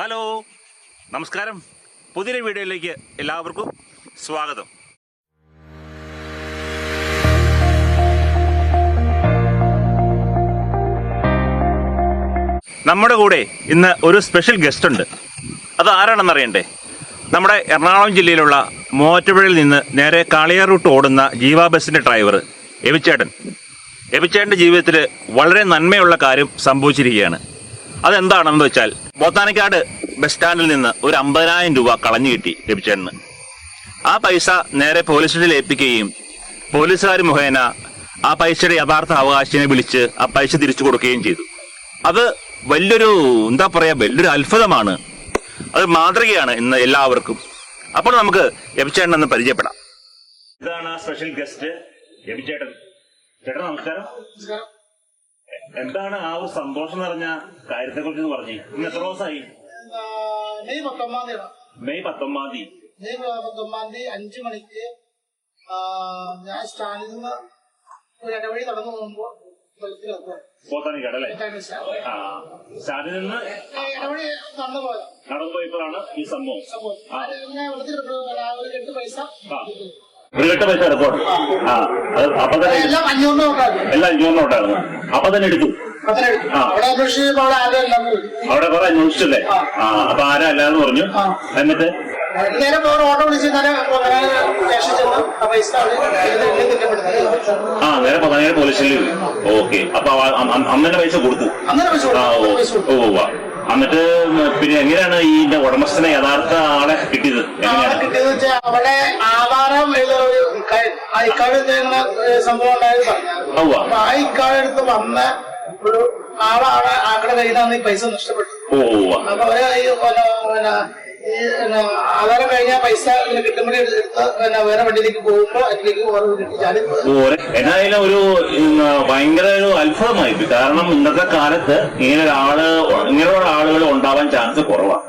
Hello. നമസ്കാരം. പുതിയ വീഡിയോയിലേക്ക് എല്ലാവർക്കും സ്വാഗതം. നമ്മുടെ കൂടെ ഇന്ന് ഒരു സ്പെഷ്യൽ ഗസ്റ്റ് ഉണ്ട്. അത് ആരാണെന്ന് അറിയണ്ടേ? നമ്മുടെ എറണാകുളം ജില്ലയിലുള്ള മൂവാറ്റുപുഴയിൽ നിന്ന് നേരെ കാളിയാർ റൂട്ട് ഓടുന്ന ജീവാ ബസിന്റെ ഡ്രൈവർ എബിച്ചേട്ടൻ എബിച്ചേട്ടന്റെ ജീവിതത്തിൽ വളരെ നന്മയുള്ള കാര്യം സംഭവിച്ചിരിക്കുകയാണ്. അതെന്താണെന്ന് വെച്ചാൽ ബോത്താനിക്കാട് ബസ് സ്റ്റാൻഡിൽ നിന്ന് ഒരു അമ്പതിനായിരം രൂപ കളഞ്ഞു കിട്ടി ലഭിച്ചെന്ന് ആ പൈസ നേരെ പോലീസ് സ്റ്റേഷനിൽ ഏൽപ്പിക്കുകയും പോലീസുകാർ മുഖേന ആ പൈസയുടെ യഥാർത്ഥ അവകാശിനെ വിളിച്ച് ആ പൈസ തിരിച്ചു കൊടുക്കുകയും ചെയ്തു. അത് വലിയൊരു എന്താ പറയാ വലിയൊരു അത്ഭുതമാണ്. അത് മാതൃകയാണ് ഇന്ന് എല്ലാവർക്കും. അപ്പോൾ നമുക്ക് എബിച്ചേട്ടൻ ഒന്ന് പരിചയപ്പെടാം. ഇതാണ് ആ സ്പെഷ്യൽ ഗസ്റ്റ് എബിച്ചേട്ടൻ ചേട്ടൻ നമസ്കാരം. എന്താണ് ആ ഒരു സന്തോഷം നിറഞ്ഞ കാര്യത്തെ കുറിച്ച് പറഞ്ഞു. ഇന്ന് എത്ര ദിവസമായി? മെയ് പത്തൊമ്പതാം തീയതി മെയ് പത്തൊമ്പതാം തീയതി. മെയ് പത്തൊമ്പതാം തീയതി അഞ്ചു മണിക്ക് ഞാൻ സ്റ്റാൻഡിൽ നിന്ന് ഒരു ഇടവഴി നടന്നു പോകുമ്പോൾ. പോത്താനിക്കാട് അല്ലേ? ആ സ്റ്റാൻഡിൽ നിന്ന് ഇടവഴി നടന്നു പോയത്. നടന്നു പോയപ്പോഴാണ് ഈ സംഭവം. ആ, ഒരു എട്ട് പൈസ കെട്ട് പൈസ എടുക്കോട്ടെ ആ അത് അപ്പൊ തന്നെ എല്ലാം അഞ്ഞൂറിന് എല്ലാം അഞ്ഞൂറിന് ഉണ്ടായിരുന്നു അപ്പൊ തന്നെ എടുത്തു. അവിടെ അന്വേഷിച്ചപ്പോ അവിടെ ആരും അവിടെ കുറെ അന്വേഷിച്ചല്ലേ? ആ. അപ്പൊ ആരാ അല്ലാന്ന് പറഞ്ഞു. എന്നിട്ട്? നേരെ പോയി ഓട്ടോ വിളിച്ച് നേരെ സ്റ്റേഷൻ ചെന്ന് ആ പൈസ അവിടെ ആ നേരെ പതിനേഴ് പോലീസ് സ്റ്റേഷനിൽ ഓക്കെ. അപ്പൊ അന്നെ പൈസ കൊടുത്തു. അങ്ങനെ പൈസ ഓ. ഓ. എന്നിട്ട് പിന്നെ എങ്ങനെയാണ് ഈ ഉടമസ്ഥനെ യഥാർത്ഥ ആളെ കിട്ടിയത്? വെച്ചാൽ അവിടെ ആധാരം ഒരു ഇക്കാ- ചെയ്യുന്ന സംഭവം ഉവ്വ. അപ്പൊ ആ ഇക്കാട് എടുത്ത് വന്ന ഒരു ആളെ അവിടെ ആക്കടെ കയ്യിൽ നിന്ന് ഈ പൈസ നഷ്ടപ്പെട്ടു അപ്പൊ അവർ പിന്നെ ആധാരം കഴിഞ്ഞാൽ പൈസ എന്നായാലും ഒരു ഭയങ്കര ഒരു അത്ഭുതമായി കാരണം ഇന്നത്തെ കാലത്ത് ഇങ്ങനെ ഒരാൾ ഇങ്ങനെയുള്ള ആളുകൾ ഉണ്ടാവാൻ ചാൻസ് കുറവാണ്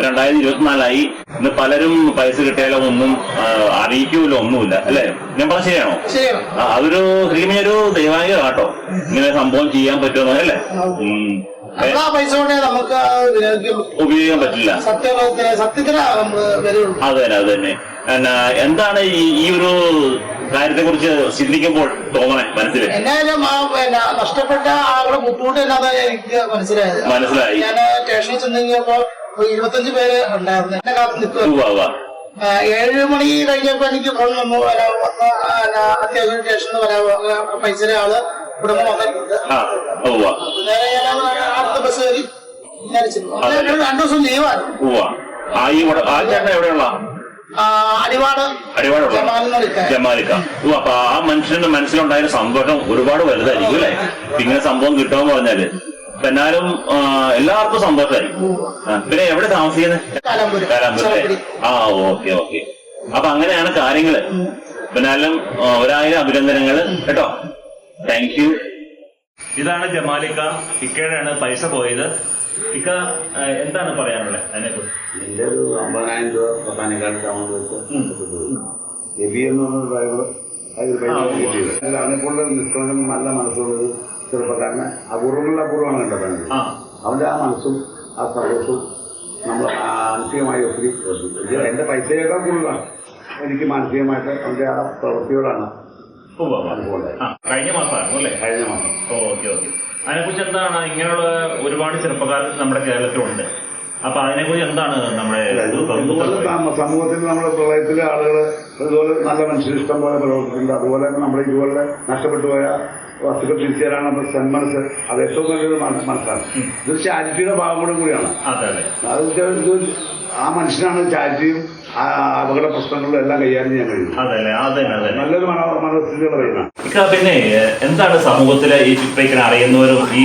രണ്ടായിരത്തി ഇരുപത്തിനാലായി ഇന്ന് പലരും പൈസ കിട്ടിയാലോ ഒന്നും അറിയിക്കൂലോ ഒന്നുമില്ല. അല്ലെ? ഞാൻ പറഞ്ഞ ശരിയാണോ? അതൊരു ശരിക്കും ഒരു ദൈവാംഗ കേട്ടോ ഇങ്ങനെ സംഭവം ചെയ്യാൻ പറ്റുമെന്ന് അല്ലേ പൈസ കൊണ്ടേ നമുക്ക് ഉപയോഗിക്കാൻ പറ്റില്ല. സത്യത്തിന് അത് തന്നെ അത് തന്നെ. എന്താണ് ഈ ഒരു കാര്യത്തെ കുറിച്ച് ചിന്തിക്കുമ്പോൾ തോന്നണേ മനസ്സിൽ പിന്നെ നഷ്ടപ്പെട്ട ആളുടെ ബുദ്ധിമുട്ട് എന്നാ എനിക്ക് മനസ്സിലായത്. മനസ്സിലായി. ഞാൻ സ്റ്റേഷനിൽ ചെന്നപ്പോ ഇരുപത്തഞ്ചു പേര് ഉണ്ടായിരുന്നു. എന്റെ കാത്ത് നിൽക്കുക. ഏഴ് മണി കഴിഞ്ഞപ്പോ എനിക്ക് ഫോൺ വന്നു. വന്ന അത്യാവശ്യം സ്റ്റേഷനിൽ വരാ പൈസയുടെ ആൾ ഇവിടെ വന്നിട്ടുണ്ട്. ആ ഉവ്വ. നേരെ ഞാൻ അടുത്ത ബസ് കയറി രണ്ടു ദിവസം ലീവാണ് ആ ഈ എവിടെയുള്ള ജമാലിക്ക. അപ്പൊ ആ മനുഷ്യന്റെ മനസ്സിലുണ്ടായ സന്തോഷം ഒരുപാട് വലുതായിരിക്കും അല്ലെ? ഇങ്ങനെ സംഭവം കിട്ടുമെന്ന് പറഞ്ഞാൽ. എന്നാലും എല്ലാവർക്കും സമ്പർക്കമായിരിക്കും പിന്നെ എവിടെ താമസിക്കുന്നത് കാലാമ്പൂര് ആ ഓക്കെ ഓക്കെ. അപ്പൊ അങ്ങനെയാണ് കാര്യങ്ങൾ. പിന്നാലും ആ, ഒരായിരം അഭിനന്ദനങ്ങൾ കേട്ടോ? താങ്ക് യു ഇതാണ് ജമാലിക്ക. ഇക്കയുടെയാണ് പൈസ പോയത്. ഇക്ക എന്താണ് പറയാനുള്ളത് അതിനെക്കുറിച്ച്? എന്റെ ഒരു അമ്പതിനായിരം രൂപ പത്താനേക്കാട് ടൗണിൽ വെച്ച് എബി എന്ന് പറഞ്ഞ ഡ്രൈവർ അതിൽ പൈസ കിട്ടിയത് അല്ല, അവനെക്കൊണ്ട് നിഷ്കളങ്കം നല്ല മനസ്സുള്ളൊരു ചെറുപ്പക്കാരനെ അപൂർവങ്ങളിൽ അപൂർവമാണ് കേട്ടോ അവന്റെ ആ മനസ്സും ആ സന്തോഷവും നമ്മൾ മാനസികമായി ഒത്തിരി എന്റെ പൈസയേക്കാൾ കൂടുതലാണ്. എനിക്ക് മാനസികമായിട്ട് അവന്റെ ആ പ്രവൃത്തിയോടാണ് കഴിഞ്ഞ മാസം അല്ലേ? കഴിഞ്ഞ മാസം. Okay okay. അതിനെക്കുറിച്ച് എന്താണ്? ഇങ്ങനെയുള്ള ഒരുപാട് ചെറുപ്പക്കാർ നമ്മുടെ കേരളത്തിലുണ്ട്. അപ്പൊ അതിനെക്കുറിച്ച് എന്താണ് നമ്മുടെ സമൂഹത്തിൽ നമ്മുടെ പ്രളയത്തിലെ ആളുകൾ ഇതുപോലെ നല്ല മനുഷ്യർ ഇഷ്ടം പോലെ പ്രവർത്തിക്കുന്നുണ്ട്. അതുപോലെ തന്നെ നമ്മുടെ ഇതുപോലെ നഷ്ടപ്പെട്ടു പോയ വസ്തുക്കൾ തിരിച്ചു നമ്മുടെ സന്മനസ് അത് ഏറ്റവും നല്ലൊരു മനസ്സാണ്. ഇത് ചാരിറ്റിയുടെ ഭാഗം കൂടെ കൂടിയാണ്. അതെ അതെ. അത് ആ മനുഷ്യനാണ് ചാരിറ്റിയും ആ അപകട പ്രശ്നങ്ങളും എല്ലാം കൈകാര്യം ചെയ്യാൻ കഴിയും. അതെ അല്ലേ അതെ അതെ നല്ലൊരു മന മനസ്ഥിതിയുള്ള പയ്യനാണ് ഇക്ക പിന്നെ എന്താണ് സമൂഹത്തിലെ ഈ ഇങ്ങനെ അറിയുന്നവരും ഈ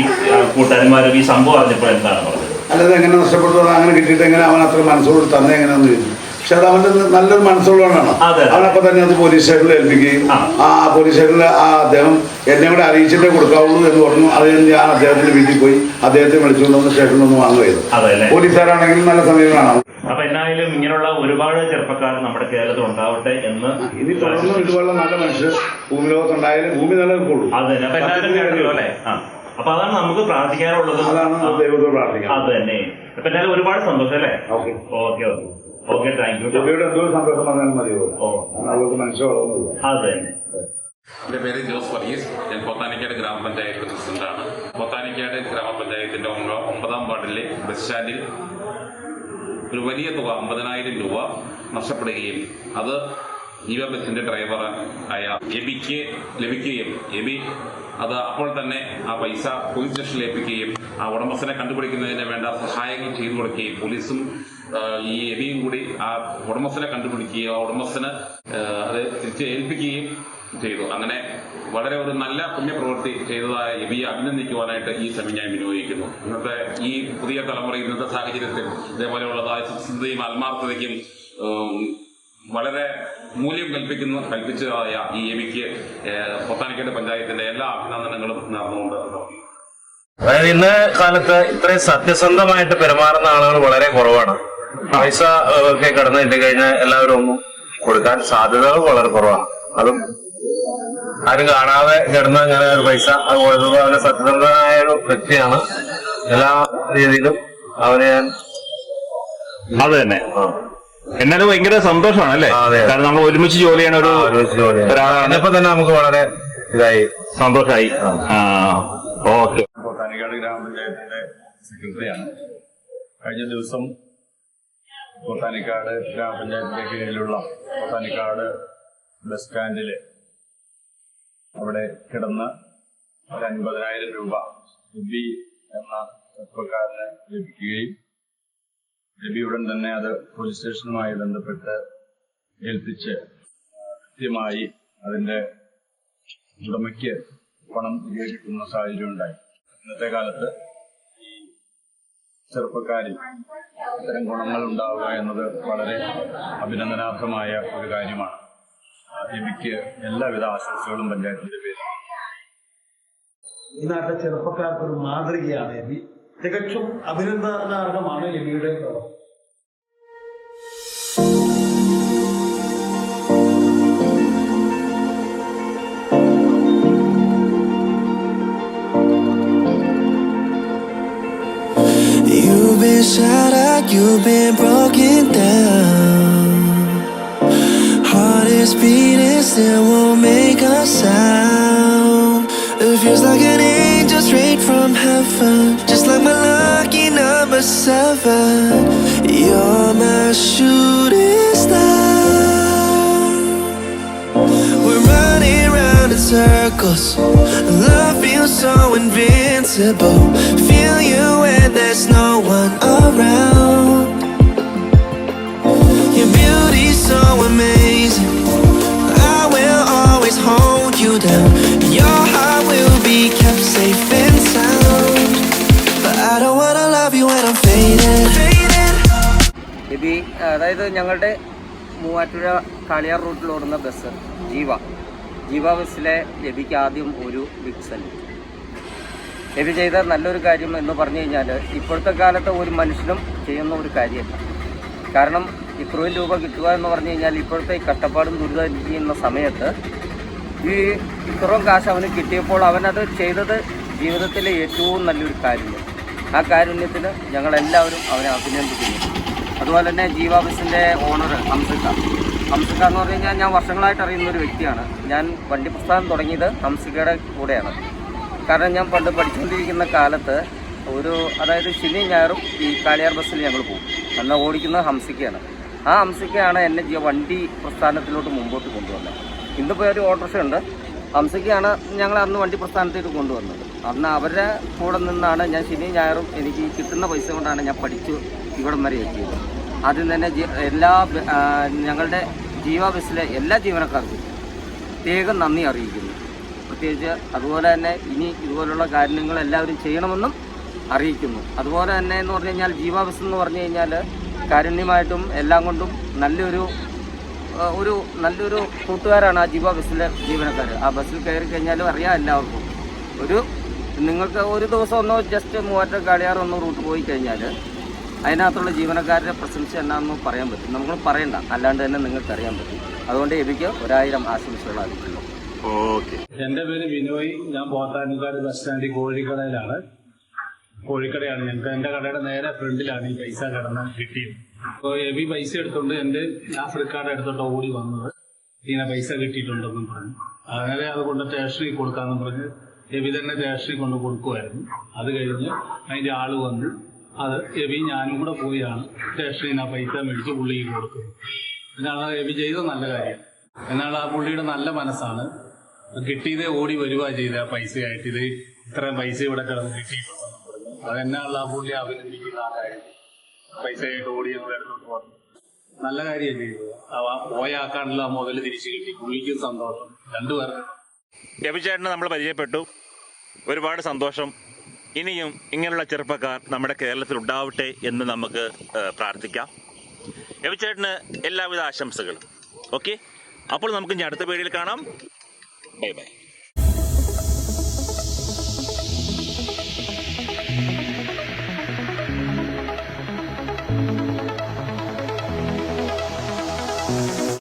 കൂട്ടുകാരന്മാരും ഈ സംഭവം അറിഞ്ഞപ്പോൾ എന്താണ് പറഞ്ഞത്? അല്ലാതെ എങ്ങനെ നഷ്ടപ്പെട്ടു അങ്ങനെ കിട്ടിയിട്ട് എങ്ങനെ അവൻ അത്ര മനസ്സോട് തന്നെ എങ്ങനെയാന്ന് ചോദിച്ചു. പക്ഷെ അത് അവന്റെ നല്ലൊരു മനസ്സുള്ളവനാണ് അവനപ്പോ തന്നെ അത് പോലീസ് സ്റ്റേഷനിൽ ഏൽപ്പിക്കുകയും ആ. പോലീസ് സ്റ്റേഷനിൽ ആ അദ്ദേഹം എന്നെ കൂടെ അറിയിച്ചിട്ടേ കൊടുക്കാവുള്ളൂ എന്ന് പറഞ്ഞു. അത് ഞാൻ അദ്ദേഹത്തിന്റെ വീട്ടിൽ പോയി അദ്ദേഹത്തെ വിളിച്ചുകൊണ്ടുവന്ന് സ്റ്റേഷനിൽ ഒന്ന് വാങ്ങുകയായിരുന്നു. പോലീസുകാരാണെങ്കിലും നല്ല സമീപനമാണ് അപ്പൊ എന്നായാലും ഇങ്ങനെയുള്ള ഒരുപാട് ചെറുപ്പക്കാർ നമ്മുടെ കേരളത്തിൽ ഉണ്ടാവട്ടെ എന്ന് ഇനി തുടർന്ന് ഇതുപോലുള്ള നല്ല മനുഷ്യർ ഭൂമി ലോകത്തുണ്ടായാലും ഭൂമി നിലനിൽക്കുള്ളൂ അതെ അപ്പൊ എല്ലാവരും കേട്ടല്ലോ അല്ലേ? ആ. അപ്പൊ അതാണ് നമുക്ക് പ്രാർത്ഥിക്കാനുള്ളത്. അതാണ് ദൈവത്തോട് പ്രാർത്ഥിക്കാം അത് തന്നെ. അപ്പൊ എന്നാലും ഒരുപാട് സന്തോഷം അല്ലേ? Okay. Okay okay. Okay thank you. കുട്ടിയുടെ എന്തോ സന്തോഷം പറഞ്ഞാലും മതിയോ ഓ. അവർക്ക് മനസ്സിലാവുന്നില്ല അത് തന്നെ. എന്റെ പേര് ജോസ് വർഗീസ് ഞാൻ പൊത്താനിക്കാട് ഗ്രാമപഞ്ചായത്ത് പ്രസിഡന്റാണ്. പൊത്താനിക്കാട് ഗ്രാമപഞ്ചായത്തിന്റെ ഒമ്പ- ഒമ്പതാം വാർഡിലെ ബസ് സ്റ്റാൻഡിൽ ഒരു വലിയ തുക അമ്പതിനായിരം രൂപ നഷ്ടപ്പെടുകയും അത് ജീവ ബസിന്റെ ഡ്രൈവർ ആയ എബിക്ക് ലഭിക്കുകയും എബി അത് അപ്പോൾ തന്നെ ആ പൈസ പോലീസ് സ്റ്റേഷനിൽ ഏൽപ്പിക്കുകയും ആ ഉടമസ്ഥനെ കണ്ടുപിടിക്കുന്നതിന് വേണ്ട സഹായങ്ങൾ ചെയ്തു കൊടുക്കുകയും പോലീസും ഈ എബിയും കൂടി ആ ഉടമസ്ഥനെ കണ്ടുപിടിക്കുകയും ആ ഉടമസ്ഥന് അത് തിരിച്ച് ഏൽപ്പിക്കുകയും ചെയ്തു. അങ്ങനെ വളരെ ഒരു നല്ല പുണ്യപ്രവൃത്തി ചെയ്തതായ എബിയെ അഭിനന്ദിക്കുവാനായിട്ട് ഈ സമയം ഞാൻ വിനിയോഗിക്കുന്നു. ഇന്നത്തെ ഈ പുതിയ തലമുറ ഇന്നത്തെ സാഹചര്യത്തിൽ ഇതേപോലെയുള്ളതായ സുസ്ഥിതയും ആത്മാർത്ഥതയ്ക്കും വളരെ മൂല്യം കൽപ്പിക്കുന്ന കൽപ്പിച്ചതായ ഈ എവിക്ക് പൊത്താനിക്കേണ്ട പഞ്ചായത്തിന്റെ എല്ലാ അഭിനന്ദനങ്ങളും നിർത്തുന്നു. അതായത് ഇന്ന് കാലത്ത് ഇത്രയും സത്യസന്ധമായിട്ട് പെരുമാറുന്ന ആളുകൾ വളരെ കുറവാണ്. പൈസ ഒക്കെ കടന്നു കിട്ടി കഴിഞ്ഞാൽ എല്ലാവരും ഒന്നും കൊടുക്കാൻ സാധ്യതകൾ വളരെ കുറവാണ്. അതും ആരും കാണാതെ കിടന്ന അങ്ങനെ ഒരു പൈസ അത് കൊടുത്തത് അവന് സത്യസന്ധനായ ഒരു വ്യക്തിയാണ്. എല്ലാ രീതിയിലും അവനെ ഞാൻ അത് തന്നെ. എന്നാലും ഭയങ്കര സന്തോഷമാണ് അല്ലേ? അതെ. കാരണം നമ്മൾ ഒരുമിച്ച് ജോലി ചെയ്യണ ഒരു ജോലിയാണ്. ഒരാളാണ്. തന്നെ നമുക്ക് വളരെ ഇതായി. സന്തോഷമായി ആ. ഓക്കെ. തനികാട് ഗ്രാമപഞ്ചായത്തിന്റെ സെക്രട്ടറിയാണ്. കഴിഞ്ഞ ദിവസം തനിക്കാട് ഗ്രാമപഞ്ചായത്തിന്റെ കീഴിലുള്ള തനിക്കാട് ബസ് സ്റ്റാൻഡിൽ അവിടെ കിടന്ന് ഒരു അൻപതിനായിരം രൂപ ലബി എന്ന ചെറുപ്പക്കാരന് ലഭിക്കുകയും എബി ഉടൻ തന്നെ അത് പോലീസ് സ്റ്റേഷനുമായി ബന്ധപ്പെട്ട് ഏൽപ്പിച്ച് കൃത്യമായി അതിന്റെ ഉടമയ്ക്ക് പണം കിട്ടുന്ന സാഹചര്യം ഉണ്ടായി. ഇന്നത്തെ കാലത്ത് ഈ ചെറുപ്പക്കാരിൽ ഇത്തരം ഗുണങ്ങൾ ഉണ്ടാവുക എന്നത് വളരെ അഭിനന്ദനാർഹമായ ഒരു കാര്യമാണ്. എനിക്ക് എല്ലാവിധ ആശംസകളും പഞ്ചായത്തിന്റെ പേരിൽ. ഈ നാട്ടിലെ ചെറുപ്പക്കാർക്ക് ഒരു മാതൃകയാണ് എബി തികച്ചും അഭിനന്ദനാർഹമാണ് എബിയുടെ പ്രവർത്തനം. You've been shattered, you've been broken down. Heart is beating, still won't make a sound. It feels like an angel straight from heaven, just like my lucky number seven. You're my shooting star. We're running round in circles. Love feels so invincible. Feel you അതായത് ഞങ്ങളുടെ മൂവാറ്റുപുഴ കാളിയാർ റൂട്ടിൽ ഓടുന്ന bus ജീവ. ജീവ ബസ്സിലെ എബിക്ക് ആദ്യം ഒരു വിക്സൽ salute ചെയ്ത നല്ലൊരു കാര്യം എന്ന് പറഞ്ഞു കഴിഞ്ഞാൽ ഇപ്പോഴത്തെ കാലത്ത് ഒരു മനുഷ്യനും ചെയ്യുന്ന ഒരു കാര്യമല്ല. കാരണം ഇത്രയും രൂപ കിട്ടുക എന്ന് പറഞ്ഞു കഴിഞ്ഞാൽ ഇപ്പോഴത്തെ ഈ കഷ്ടപ്പാടും ദുരിതം ചെയ്യുന്ന സമയത്ത് ഈ ഇത്രയും കാശ് അവന് കിട്ടിയപ്പോൾ അവനത് ചെയ്തത് ജീവിതത്തിലെ ഏറ്റവും നല്ലൊരു കാര്യമാണ്. ആ കാരുണ്യത്തിന് ഞങ്ങളെല്ലാവരും അവനെ അഭിനന്ദിക്കുന്നു. അതുപോലെ തന്നെ ജീവ ബസിന്റെ ഓണർ ഹംസിക്ക. ഹംസിക്ക എന്ന് പറഞ്ഞു കഴിഞ്ഞാൽ ഞാൻ വർഷങ്ങളായിട്ട് അറിയുന്ന ഒരു വ്യക്തിയാണ്. ഞാൻ വണ്ടി പ്രസ്ഥാനം തുടങ്ങിയത് ഹംസിക്കയുടെ കൂടെയാണ്. കാരണം ഞാൻ പണ്ട് പഠിച്ചുകൊണ്ടിരിക്കുന്ന കാലത്ത് ഒരു അതായത് ശനി ഞായറും ഈ കാളിയാർ ബസ്സിൽ ഞങ്ങൾ പോകും. അന്ന് ഓടിക്കുന്നത് ഹംസിക്കയാണ്. ആ ഹംസിക്കയാണ് എന്നെ വണ്ടി പ്രസ്ഥാനത്തിലോട്ട് മുമ്പോട്ട് കൊണ്ടുവന്നത്. ഇന്നിപ്പോൾ ഒരു ഓട്ടോറിക്ഷ ഉണ്ട്. ഹംസയ്ക്കാണ് ഞങ്ങൾ അന്ന് വണ്ടി പ്രസ്ഥാനത്തേക്ക് കൊണ്ടുവന്നത്. അന്ന് അവരുടെ കൂടെ നിന്നാണ് ഞാൻ ശനി ഞായറും എനിക്ക് കിട്ടുന്ന പൈസ കൊണ്ടാണ് ഞാൻ പഠിച്ചു ഇവിടം വരെ എത്തിയത്. ആദ്യം തന്നെ എല്ലാ ഞങ്ങളുടെ ജീവ എല്ലാ ജീവനക്കാർക്കും പ്രത്യേകം നന്ദി അറിയിക്കുന്നു. പ്രത്യേകിച്ച് അതുപോലെ തന്നെ ഇനി ഇതുപോലുള്ള കാര്യങ്ങൾ എല്ലാവരും ചെയ്യണമെന്നും അറിയിക്കുന്നു. അതുപോലെ തന്നെ എന്ന് പറഞ്ഞു കഴിഞ്ഞാൽ ജീവാബസ് എന്ന് പറഞ്ഞു കഴിഞ്ഞാൽ കാരുണ്യമായിട്ടും എല്ലാം കൊണ്ടും നല്ലൊരു ഒരു നല്ലൊരു കൂട്ടുകാരാണ് ആ ജീവ ബസ്സിലെ ജീവനക്കാർ ആ ബസ്സിൽ കയറി കഴിഞ്ഞാലും അറിയാം എല്ലാവർക്കും. ഒരു നിങ്ങൾക്ക് ഒരു ദിവസം ഒന്നോ ജസ്റ്റ് മൂവാറ്റ കാളിയാർ ഒന്നോ റൂട്ട് പോയി കഴിഞ്ഞാൽ അതിനകത്തുള്ള ജീവനക്കാരുടെ പ്രശംസ എന്നാന്ന് പറയാൻ പറ്റും. നമ്മൾ പറയണ്ട. അല്ലാണ്ട് തന്നെ നിങ്ങൾക്ക് അറിയാൻ പറ്റും. അതുകൊണ്ട് എനിക്ക് ഒരായിരം ആശംസകൾ അറിയിക്കുന്നു. ഓക്കെ. എന്റെ പേര് വിനോയ്. ഞാൻ പോത്താനിക്കാട് ബസ് സ്റ്റാൻഡിൽ കോഴിക്കടയിലാണ്. കോഴിക്കടയാണ് ഞങ്ങൾക്ക് എന്റെ കടയുടെ നേരെ ഫ്രണ്ടിലാണ് ഈ പൈസ കടന്ന് കിട്ടിയത്. അപ്പോൾ എബി പൈസ എടുത്തോണ്ട് എന്റെ ആഫ്രിക്കാട് എടുത്തോട്ട് ഓടി വന്നത്. ഇങ്ങനെ പൈസ കിട്ടിയിട്ടുണ്ടെന്നും പറഞ്ഞു. അങ്ങനെ അത് കൊണ്ട് സ്റ്റേഷനിൽ കൊടുക്കാന്നും പറഞ്ഞ് എബി തന്നെ സ്റ്റേഷനിൽ കൊണ്ട് കൊടുക്കുമായിരുന്നു അത് കഴിഞ്ഞ് അതിന്റെ ആൾ വന്ന് അത് എബി ഞാനും കൂടെ പോയാണ് സ്റ്റേഷനിൽ ആ പൈസ മേടിച്ച് പുള്ളിക്ക് കൊടുക്കുന്നത് എന്നാണ് എബി ചെയ്തത് നല്ല കാര്യം. എന്നാൽ ആ പുള്ളിയുടെ നല്ല മനസ്സാണ്. കിട്ടിയതേ ഓടി വരിക ചെയ്ത ആ പൈസയായിട്ട്. ഇത് ഇത്രയും പൈസ ഇവിടെ കിടന്ന് കിട്ടിയിട്ടുണ്ടെന്ന് പറഞ്ഞു അതെന്നാണല്ലോ ആ പുള്ളി അഭിനന്ദിക്കുന്ന ആ കാര്യം. പൈസയായിട്ട് ഓടി എന്ന് എടുത്തോട്ട് പറഞ്ഞു നല്ല കാര്യം ചെയ്തത് ആ പോയ ആക്കാണല്ലോ ആ മുതൽ തിരിച്ചു കിട്ടി. പുള്ളിക്കും സന്തോഷം. രണ്ടുപേർക്കും. രവിചേട്ടനെ നമ്മൾ പരിചയപ്പെട്ടു. ഒരുപാട് സന്തോഷം. ഇനിയും ഇങ്ങനെയുള്ള ചെറുപ്പക്കാർ നമ്മുടെ കേരളത്തിൽ ഉണ്ടാവട്ടെ എന്ന് നമുക്ക് പ്രാർത്ഥിക്കാം. രവിചേട്ടന് എല്ലാവിധ ആശംസകളും. ഓക്കെ? അപ്പോൾ നമുക്ക് ഇനി അടുത്ത പേടിയിൽ കാണാം. Bye bye.